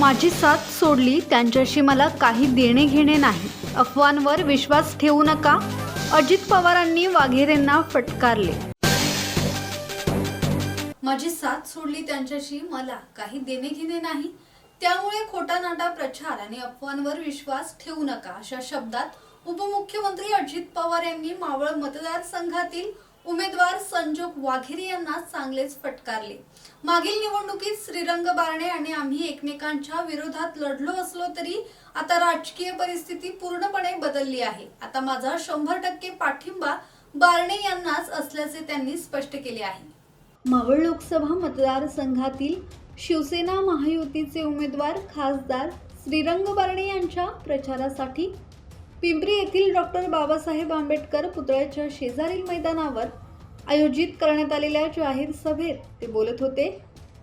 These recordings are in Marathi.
माझी साथ सोडली त्यांच्याशी मला काही देणे घेणे नाही. अफवांवर विश्वास ठेवू नका. अजित पवारांनी वाघेरेंना फटकारले. माझी साथ सोडली त्यांच्याशी मला काही देणे घेणे नाही. त्यामुळे खोटा नाटा प्रचार आणि अफवांवर विश्वास ठेवू नका अशा शब्दात उपमुख्यमंत्री अजित पवार यांनी मावळ मतदारसंघातील उमेदवार संजोग वाघेरे यांना चांगलेच फटकारले. मागील निवडणुकीत श्रीरंग बारणे आणि आम्ही एकमेकांच्या विरोधात लढलो असलो तरी आता राजकीय परिस्थिती पूर्णपणे बदलली आहे. आता माझा शंभर टक्के पाठिंबा बारणे यांनाच असल्याचे त्यांनी स्पष्ट केले आहे. मावळ लोकसभा मतदारसंघातील शिवसेना महायुतीचे उमेदवार खासदार श्रीरंग बारणे यांच्या प्रचारासाठी पिंपरी येथील डॉक्टर बाबासाहेब आंबेडकर पुतळ्याच्या शेजारील मैदानावर आयोजित करण्यात आलेल्या जाहीर सभेत ते बोलत होते.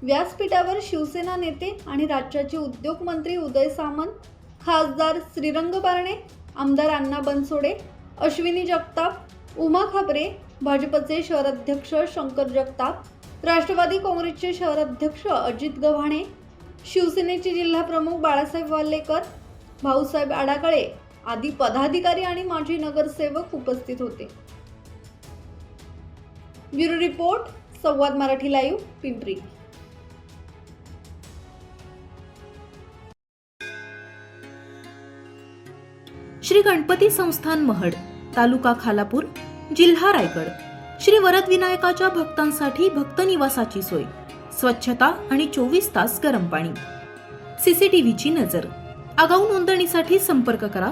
व्यासपीठावर शिवसेना नेते आणि राज्याचे उद्योग मंत्री उदय सामंत खासदार श्रीरंग बारणे आमदार अण्णा बनसोडे अश्विनी जगताप उमा खापरे भाजपचे शहराध्यक्ष शंकर जगताप राष्ट्रवादी काँग्रेसचे शहराध्यक्ष अजित गव्हाणे शिवसेनेचे जिल्हाप्रमुख बाळासाहेब वाल्लेकर भाऊसाहेब आडाकळे आदी पदाधिकारी आणि माजी नगरसेवक उपस्थित होते. Bureau report Samvad Marathi live Pimpri. Shri Ganpati संस्थान महड तालुका खालापूर जिल्हा रायगड. श्री वरद विनायकाच्या भक्तांसाठी भक्त निवासाची सोय स्वच्छता आणि चोवीस तास गरम पाणी. सीसीटीव्हीची नजर. आगाऊ नोंदणीसाठी संपर्क करा